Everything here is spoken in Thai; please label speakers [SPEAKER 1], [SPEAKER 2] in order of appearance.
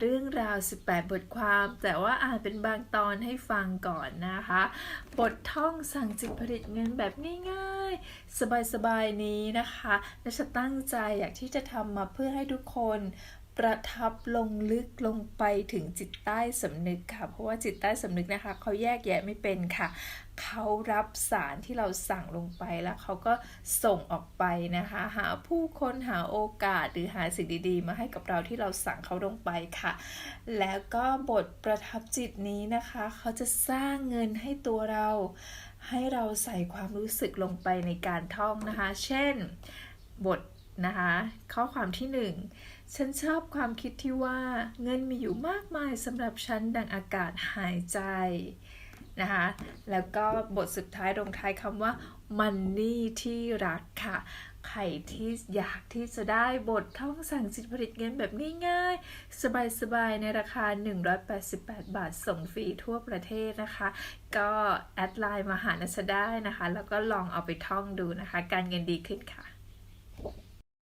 [SPEAKER 1] เรื่องราว 18 บทความ แต่ว่าอ่านเป็นบางตอนให้ฟังก่อนนะคะ บทท่องสั่งจิตผลิตเงินแบบง่ายๆ สบายๆ นี้นะคะและจะตั้งใจอยากที่จะทำมาเพื่อให้ทุกคนประทับลงลึกลงไปถึงจิตใต้สำนึกค่ะ เพราะว่าจิตใต้สำนึกนะคะเขาแยกแยะไม่เป็นค่ะ เขารับสารที่เราสั่งลงไปแล้วเขาก็ส่งออกไปนะคะ หาผู้คนหาโอกาสหรือหาสิ่งดีๆ มาให้กับเราที่เราสั่งเขาลงไปค่ะ แล้วก็บทประทับจิตนี้นะคะ เขาจะสร้างเงินให้ตัวเรา ให้เราใส่ความรู้สึกลงไปในการท่องนะคะ เช่นบทนะคะข้อความที่หนึ่งฉันชอบความคิดที่ว่าเงินมีอยู่มากมายสำหรับฉันดังอากาศหายใจ นะคะแล้วก็บทสุดท้ายลงท้ายคำว่ามันนี่ที่รักค่ะ ใครที่อยากที่จะได้บทท่องสั่งจิตผลิตเงินแบบง่ายๆ สบายๆ ในราคา 188 บาทส่งฟรีทั่วประเทศนะคะ ก็แอดไลน์มาหานัชได้นะคะ แล้วก็ลองเอาไปท่องดูนะคะ การเงินดีขึ้นค่ะ